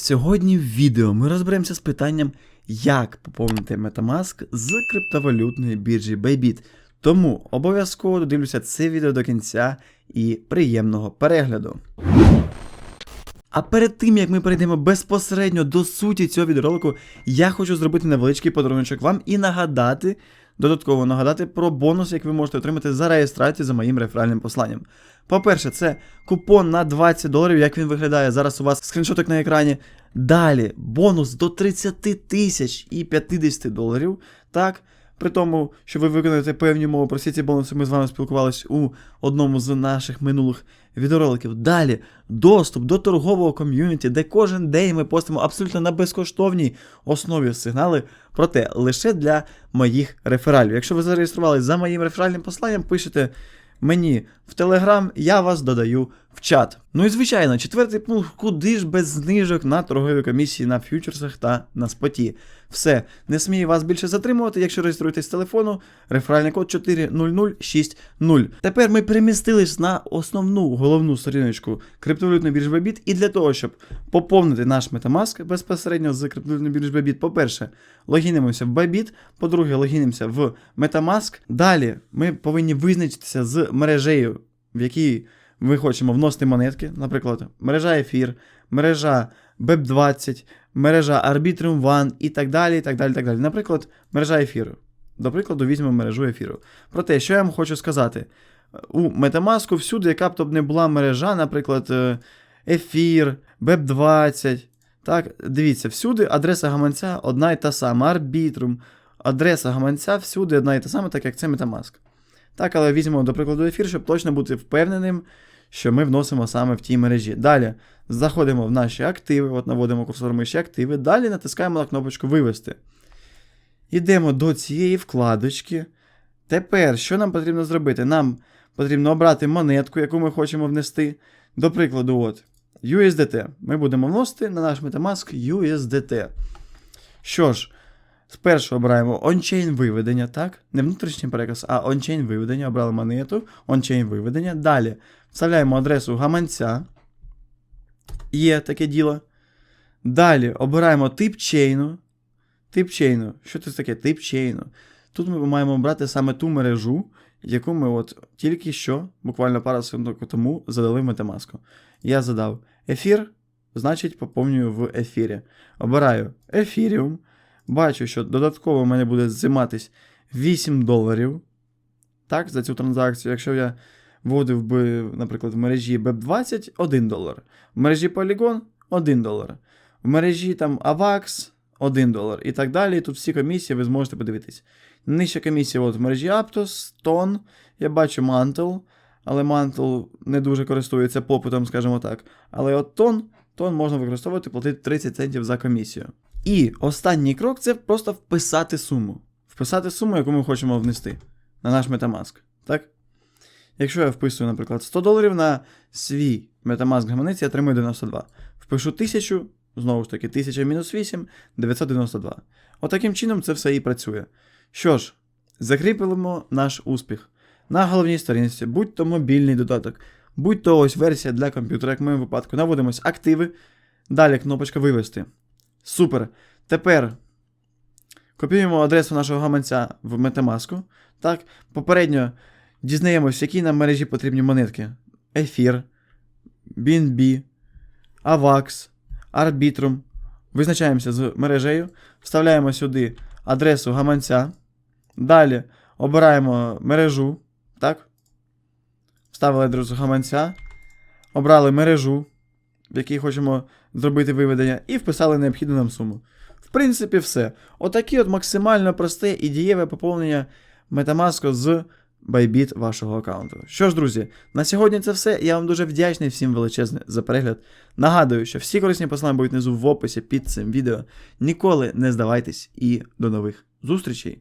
Сьогодні в відео ми розберемося з питанням, як поповнити Metamask з криптовалютної біржі Bybit. Тому обов'язково додивлюся це відео до кінця і приємного перегляду. А перед тим як ми перейдемо безпосередньо до суті цього відеоролику, я хочу зробити невеличкий подарунок вам і нагадати, додатково нагадати про бонус, який ви можете отримати за реєстрацію за моїм реферальним посланням. По-перше, це купон на 20 доларів, як він виглядає. Зараз у вас скріншотик на екрані. Далі бонус до 30 тисяч і 50 доларів. Так. При тому, що ви виконуєте певні умови, про всі ці бонуси ми з вами спілкувалися у одному з наших минулих відеороликів. Далі доступ до торгового ком'юніті, де кожен день ми постимо абсолютно на безкоштовній основі сигнали, проте лише для моїх рефералів. Якщо ви зареєструвалися за моїм реферальним посланням, пишете мені в Телеграм, я вас додаю чат. Ну і звичайно, четвертий пункт, куди ж без знижок на торгові комісії на фьючерсах та на споті. Все, не смію вас більше затримувати, якщо реєструєтесь з телефону, реферальний код 40060. Тепер ми перемістились на основну головну сторіночку криптовалютної біржі Bybit, і для того, щоб поповнити наш Metamask безпосередньо з криптовалютної біржі Bybit, по-перше, логінимося в Bybit, по-друге, логінимося в Metamask. Далі ми повинні визначитися з мережею, в якій ми хочемо вносити монетки, наприклад, мережа Ефір, мережа BEP20, мережа Arbitrum One і так далі. і так далі, так далі. Наприклад, мережа ефіру. До прикладу, візьмемо мережу ефіру. Проте, що я вам хочу сказати, у Metamask всюди, яка б то б не була мережа, наприклад, е, ефір, BEP20. Так, дивіться, всюди адреса гаманця одна і та сама, Arbitrum. Адреса гаманця всюди одна і та сама, так як це Metamask. Так, але візьмемо, до прикладу, ефір, щоб точно бути впевненим, що ми вносимо саме в тій мережі. Далі заходимо в наші активи, от наводимо курсор миші активи, далі натискаємо на кнопочку Вивести. Йдемо до цієї вкладочки. Тепер, що нам потрібно зробити? Нам потрібно обрати монетку, яку ми хочемо внести. До прикладу, от, USDT. Ми будемо вносити на наш Metamask USDT. Що ж, спершу обираємо on-chain виведення, так? Не внутрішній переказ, а on-chain виведення. Обрали монету, on-chain виведення. Далі вставляємо адресу гаманця. Є таке діло. Далі обираємо тип чейну. Тип чейну. Що це таке? Тип чейну. Тут ми маємо обрати саме ту мережу, яку ми от тільки що, буквально пару секунд тому, задали Metamask. Я задав ефір, значить поповнюю в ефірі. Обираю ефіріум. Бачу, що додатково в мене буде займатись 8 доларів. Так, за цю транзакцію. Якщо я вводив би, наприклад, в мережі BEP20 1 долар. В мережі Polygon 1 долар. В мережі там AVAX 1 долар. І так далі. Тут всі комісії ви зможете подивитись. Нижча комісія от в мережі Aptos, Ton. Я бачу Mantle, але Mantle не дуже користується попитом, скажімо так. Але от Ton, Ton можна використовувати, платити 30 центів за комісію. І останній крок це просто вписати суму. Вписати суму, яку ми хочемо внести на наш Metamask. Так? Якщо я вписую, наприклад, 100 доларів на свій Metamask гаманець, я отримую 92. Впишу 1000, знову ж таки, 1000 мінус 8, 992. Отаким чином це все і працює. Що ж, закріпимо наш успіх. На головній сторінці, будь то мобільний додаток, будь то ось версія для комп'ютера, як в моєму випадку, наводимось активи. Далі кнопочка вивести. Супер. Тепер копіюємо адресу нашого гаманця в Metamask. Так, попередньо дізнаємось, які нам мережі потрібні монетки: Ефір, BNB, AVAX, Arbitrum. Визначаємося з мережею, вставляємо сюди адресу гаманця. Далі обираємо мережу. Так? Вставили адресу гаманця. Обрали мережу, в якій хочемо зробити виведення, і вписали необхідну нам суму. В принципі, все. Отаке от максимально просте і дієве поповнення Metamask з Bybit вашого аккаунту. Що ж, друзі, на сьогодні це все. Я вам дуже вдячний всім величезне за перегляд. Нагадую, що всі корисні послання будуть внизу в описі під цим відео. Ніколи не здавайтесь і до нових зустрічей!